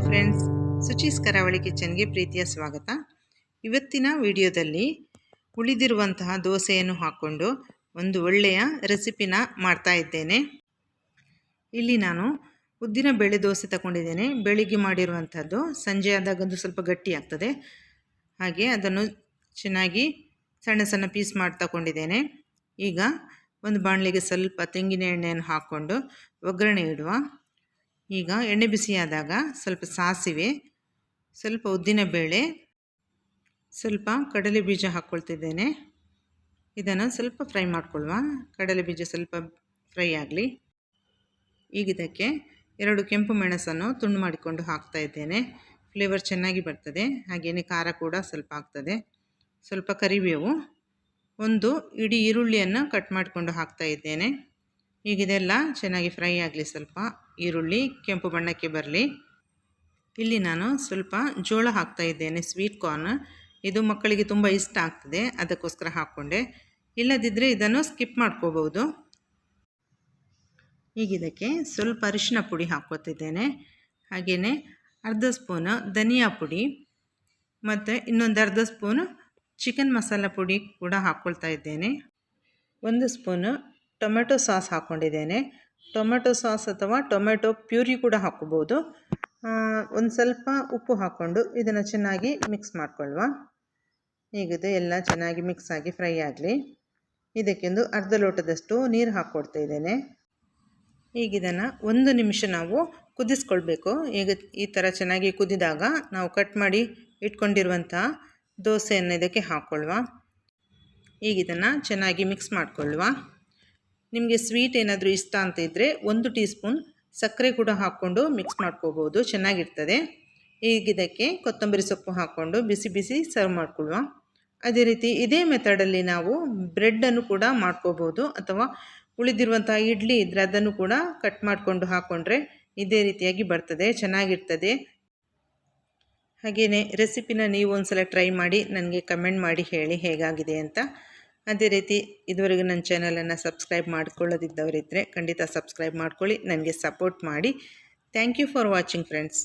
Hi friends, ಸುಚೀಸ್ ಕರಾವಳಿ ಕಿಚನ್ಗೆ ಪ್ರೀತಿಯ ಸ್ವಾಗತ. ಇವತ್ತಿನ ವಿಡಿಯೋದಲ್ಲಿ ಉಳಿದಿರುವಂತಹ ದೋಸೆಯನ್ನು ಹಾಕ್ಕೊಂಡು ಒಂದು ಒಳ್ಳೆಯ ರೆಸಿಪಿನ ಮಾಡ್ತಾ ಇದ್ದೇನೆ. ಇಲ್ಲಿ ನಾನು ಉದ್ದಿನ ಬೇಳೆ ದೋಸೆ ತಗೊಂಡಿದ್ದೇನೆ. ಬೆಳಿಗ್ಗೆ ಮಾಡಿರುವಂಥದ್ದು ಸಂಜೆ ಆದಾಗಂದು ಸ್ವಲ್ಪ ಗಟ್ಟಿ ಆಗ್ತದೆ. ಹಾಗೆ ಅದನ್ನು ಚೆನ್ನಾಗಿ ಸಣ್ಣ ಸಣ್ಣ ಪೀಸ್ ಮಾಡಿ ತಗೊಂಡಿದ್ದೇನೆ. ಈಗ ಒಂದು ಬಾಣಲೆಗೆ ಸ್ವಲ್ಪ ತೆಂಗಿನ ಎಣ್ಣೆಯನ್ನು ಹಾಕ್ಕೊಂಡು ಒಗ್ಗರಣೆ ಇಡುವ ಈಗ ಎಣ್ಣೆ ಬಿಸಿಯಾದಾಗ ಸ್ವಲ್ಪ ಸಾಸಿವೆ, ಸ್ವಲ್ಪ ಉದ್ದಿನ ಬೇಳೆ, ಸ್ವಲ್ಪ ಕಡಲೆ ಬೀಜ ಹಾಕ್ಕೊಳ್ತಿದ್ದೇನೆ. ಇದನ್ನು ಸ್ವಲ್ಪ ಫ್ರೈ ಮಾಡಿಕೊಳ್ಳುವ ಕಡಲೆ ಬೀಜ ಸ್ವಲ್ಪ ಫ್ರೈ ಆಗಲಿ. ಈಗ ಇದಕ್ಕೆ ಎರಡು ಕೆಂಪು ಮೆಣಸನ್ನು ತುಂಡು ಮಾಡಿಕೊಂಡು ಹಾಕ್ತಾ ಇದ್ದೇನೆ. ಫ್ಲೇವರ್ ಚೆನ್ನಾಗಿ ಬರ್ತದೆ. ಹಾಗೆಯೇ ಖಾರ ಕೂಡ ಸ್ವಲ್ಪ ಆಗ್ತದೆ. ಸ್ವಲ್ಪ ಕರಿಬೇವು, ಒಂದು ಇಡೀ ಈರುಳ್ಳಿಯನ್ನು ಕಟ್ ಮಾಡಿಕೊಂಡು ಹಾಕ್ತಾ ಇದ್ದೇನೆ. ಈಗ ಇದೆಲ್ಲ ಚೆನ್ನಾಗಿ ಫ್ರೈ ಆಗಲಿ ಸ್ವಲ್ಪ. ಈರುಳ್ಳಿ, ಕೆಂಪು ಬಣ್ಣಕ್ಕೆ ಬರಲಿ. ಇಲ್ಲಿ ನಾನು ಸ್ವಲ್ಪ ಜೋಳ ಹಾಕ್ತಾ ಇದ್ದೇನೆ ಸ್ವೀಟ್ ಕಾರ್ನ್ ಇದು ಮಕ್ಕಳಿಗೆ ತುಂಬ ಇಷ್ಟ ಆಗ್ತದೆ, ಅದಕ್ಕೋಸ್ಕರ ಹಾಕ್ಕೊಂಡೆ. ಇಲ್ಲದಿದ್ದರೆ ಇದನ್ನು ಸ್ಕಿಪ್ ಮಾಡ್ಕೋಬೋದು ಈಗ ಇದಕ್ಕೆ ಸ್ವಲ್ಪ ಅರಿಶಿನ ಪುಡಿ ಹಾಕ್ಕೊತಿದ್ದೇನೆ. ಹಾಗೆಯೇ ಅರ್ಧ ಸ್ಪೂನು ಧನಿಯಾ ಪುಡಿ ಮತ್ತು ಇನ್ನೊಂದು ಅರ್ಧ ಸ್ಪೂನು ಚಿಕನ್ ಮಸಾಲ ಪುಡಿ ಕೂಡ ಹಾಕ್ಕೊಳ್ತಾ ಇದ್ದೇನೆ. ಒಂದು ಸ್ಪೂನು ಟೊಮೆಟೊ ಸಾಸ್ ಹಾಕ್ಕೊಂಡಿದ್ದೇನೆ ಟೊಮೆಟೊ ಸಾಸ್ ಅಥವಾ ಟೊಮೆಟೊ ಪ್ಯೂರಿ ಕೂಡ ಹಾಕ್ಕೋಬೋದು. ಒಂದು ಸ್ವಲ್ಪ ಉಪ್ಪು ಹಾಕ್ಕೊಂಡು ಇದನ್ನು ಚೆನ್ನಾಗಿ ಮಿಕ್ಸ್ ಮಾಡ್ಕೊಳ್ಳುವ ಈಗಿದೆ ಎಲ್ಲ ಚೆನ್ನಾಗಿ ಮಿಕ್ಸ್ ಆಗಿ ಫ್ರೈ ಆಗಲಿ. ಇದಕ್ಕೊಂದು ಅರ್ಧ ಲೋಟದಷ್ಟು ನೀರು ಹಾಕ್ಕೊಡ್ತಾ ಇದ್ದೇನೆ. ಈಗ ಇದನ್ನು ಒಂದು ನಿಮಿಷ ನಾವು ಕುದಿಸ್ಕೊಳ್ಬೇಕು. ಈಗ ಈ ಥರ ಚೆನ್ನಾಗಿ ಕುದಿದಾಗ ನಾವು ಕಟ್ ಮಾಡಿ ಇಟ್ಕೊಂಡಿರುವಂಥ ದೋಸೆಯನ್ನು ಇದಕ್ಕೆ ಹಾಕ್ಕೊಳ್ಳುವ ಈಗ ಇದನ್ನು ಚೆನ್ನಾಗಿ ಮಿಕ್ಸ್ ಮಾಡಿಕೊಳ್ಳುವ ನಿಮಗೆ ಸ್ವೀಟ್ ಏನಾದರೂ ಇಷ್ಟ ಅಂತ ಇದ್ದರೆ ಒಂದು ಟೀ ಸ್ಪೂನ್ ಸಕ್ಕರೆ ಕೂಡ ಹಾಕ್ಕೊಂಡು ಮಿಕ್ಸ್ ಮಾಡ್ಕೋಬೋದು, ಚೆನ್ನಾಗಿರ್ತದೆ. ಈಗ ಇದಕ್ಕೆ ಕೊತ್ತಂಬರಿ ಸೊಪ್ಪು ಹಾಕ್ಕೊಂಡು ಬಿಸಿ ಬಿಸಿ ಸರ್ವ್ ಮಾಡ್ಕೊಳ್ಳುವ. ಅದೇ ರೀತಿ ಇದೇ ಮೆಥಡಲ್ಲಿ ನಾವು ಬ್ರೆಡ್ಡನ್ನು ಕೂಡ ಮಾಡ್ಕೋಬೋದು, ಅಥವಾ ಉಳಿದಿರುವಂಥ ಇಡ್ಲಿ ಇದ್ದರೆ ಅದನ್ನು ಕೂಡ ಕಟ್ ಮಾಡಿಕೊಂಡು ಹಾಕ್ಕೊಂಡ್ರೆ ಇದೇ ರೀತಿಯಾಗಿ ಬರ್ತದೆ, ಚೆನ್ನಾಗಿರ್ತದೆ. ಹಾಗೆಯೇ ರೆಸಿಪಿನ ನೀವು ಒಂದು ಸಲ ಟ್ರೈ ಮಾಡಿ, ನನಗೆ ಕಮೆಂಟ್ ಮಾಡಿ ಹೇಳಿ ಹೇಗಾಗಿದೆ ಅಂತ. ಅದೇ ರೀತಿ ಇದುವರೆಗೂ ನನ್ನ ಚಾನಲನ್ನು ಸಬ್ಸ್ಕ್ರೈಬ್ ಮಾಡ್ಕೊಳ್ಳೋದಿದ್ದವರಿದ್ದರೆ ಖಂಡಿತ ಸಬ್ಸ್ಕ್ರೈಬ್ ಮಾಡ್ಕೊಳ್ಳಿ, ನನಗೆ ಸಪೋರ್ಟ್ ಮಾಡಿ. Thank you for watching friends.